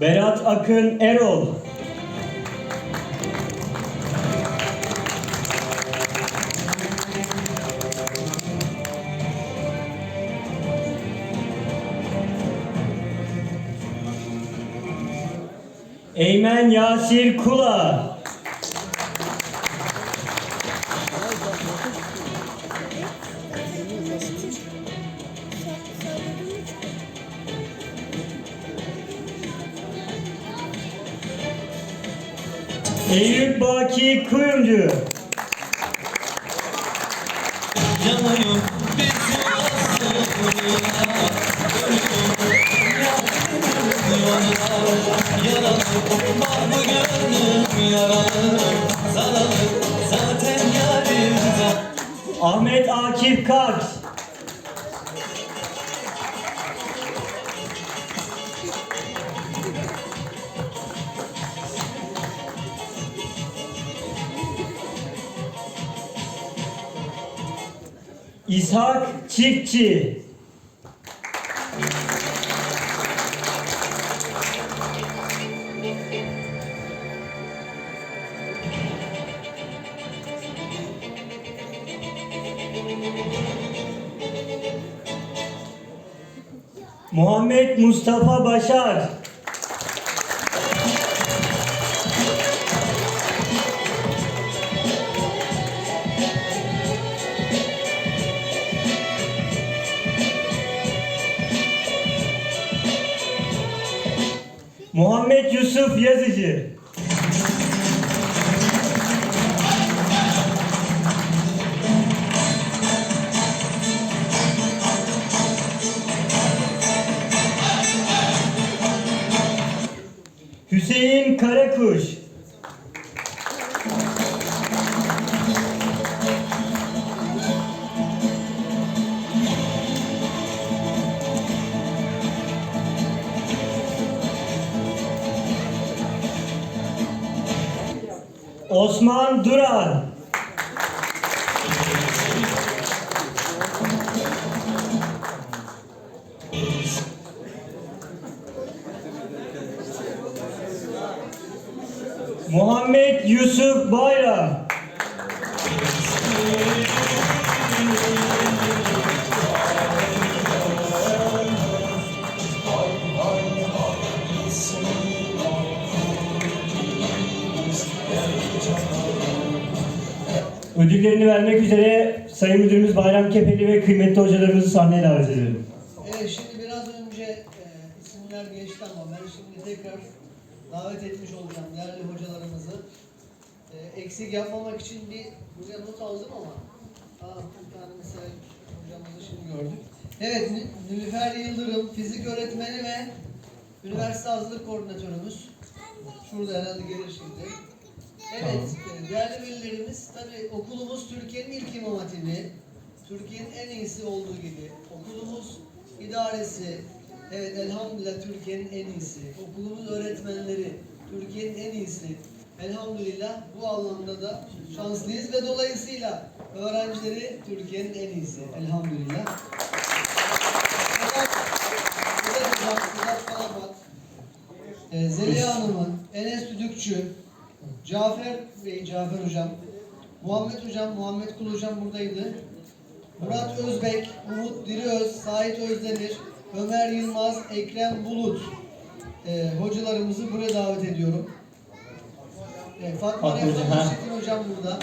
Berat Akın Erol. Eymen Yasir Kula. Eyüp Baki Kuyumcu. Yanıyor bizim Yaralı bak bu gönlüm yaralı Zaralı zaten yarimden Ahmet Akif Kars. İshak Çiftçi. Muhammed Mustafa Başar. Muhammed Yusuf Yazıcı. Hüseyin Karakuş. Osman Duran. Muhammed Yusuf Bayram. Ödüllerini vermek üzere Sayın Müdürümüz Bayram Kepeli ve kıymetli hocalarımızı sahneye davet ediyorum. Evet, şimdi biraz önce e, isimler geçti ama ben şimdi tekrar davet etmiş olacağım değerli hocalarımızı. E, eksik yapmamak için bir buraya not aldım ama aa, bir tane mesela hocamızı şimdi gördük. Evet, Nilüfer Yıldırım, fizik öğretmeni ve üniversite hazırlık koordinatörümüz. Şurada herhalde gelir şimdi. Evet, e, değerli velilerimiz, tabii okulumuz Türkiye'nin ilk imam hatibi. Türkiye'nin en iyisi olduğu gibi. Okulumuz idaresi, evet elhamdülillah Türkiye'nin en iyisi. Okulumuz öğretmenleri, Türkiye'nin en iyisi. Elhamdülillah bu anlamda da şanslıyız ve dolayısıyla öğrencileri Türkiye'nin en iyisi. Elhamdülillah. Sedat, Sedat Hocam, Sedat Kalabat, ee, Zeliha Hanım'ın, Enes Düdükçü, Cafer Bey, Cafer Hocam, Muhammed Hocam, Muhammed Kul Hocam buradaydı. Murat Özbek, Umut Diriöz, Sait Özdemir, Ömer Yılmaz, Ekrem Bulut ee, hocalarımızı buraya davet ediyorum. Ee, Fatma Refet Hocam burada.